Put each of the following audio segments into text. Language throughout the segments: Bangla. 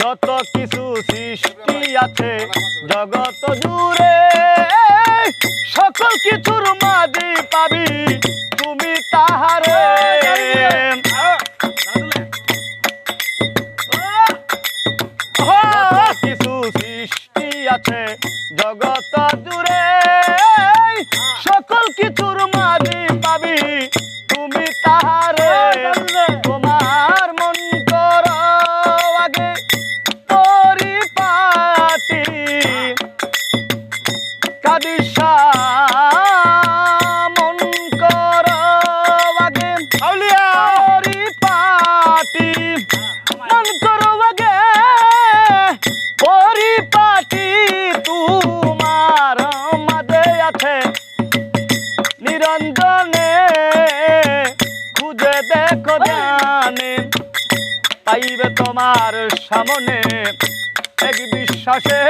যত কিছু সৃষ্টি আছে জগত জুড়ে, সকল কিছুর মাঝে পাবি তুমি তাহারে। কিছু সৃষ্টি আছে জগত জুড়ে সকল কিছুর তোমার সামনে এক বিশ্বাসে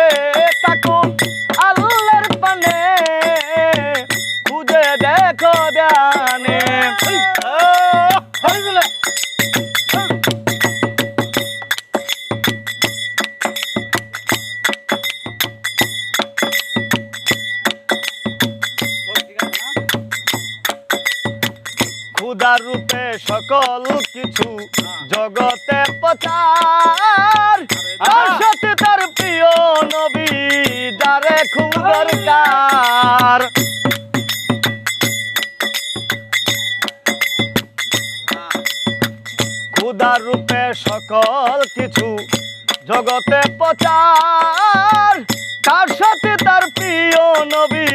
ক্ষুদার রূপে সকল কিছু জগতে প্রচার। তার সাথে তার প্রিয় নবী যারে খুব দরকার। ক্ষুদার রূপে সকল কিছু জগতে প্রচার। তার সাথে তার প্রিয় নবী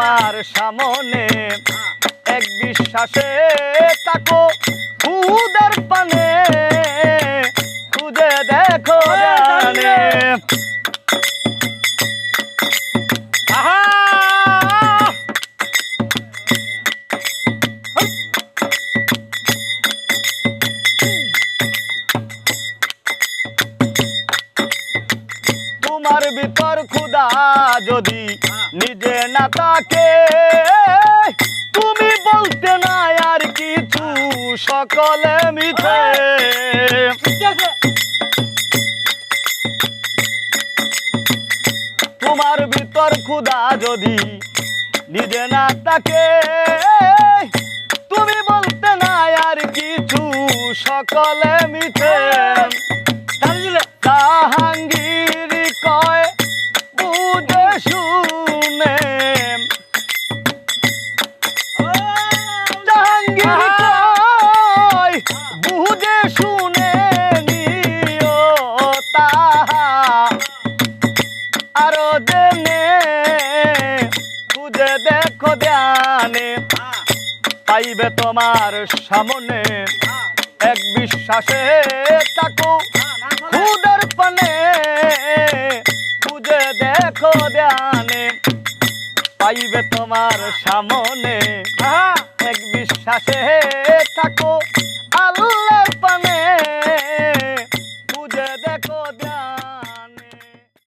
তোমার সামনে এক বিশ্বাসে তাকো খুদার পানে। খুঁজে দেখো জানে। তোমার ভিতর খুদা যদি নিজে না তাকে। তুমি বলতে না আর কিছু সকলে মিছে। তোমার ভিতর খুদা যদি নিজে না তাকে তুমি বলতে না আর কিছু সকলে মিছে। জাহাঙ্গীর পাইবে তোমার সামনে এক বিশ্বাসে তাকো খুদার পানে খুঁজে দেখো ধ্যানে। পাইবে তোমার সামনে এক বিশ্বাসে থাকো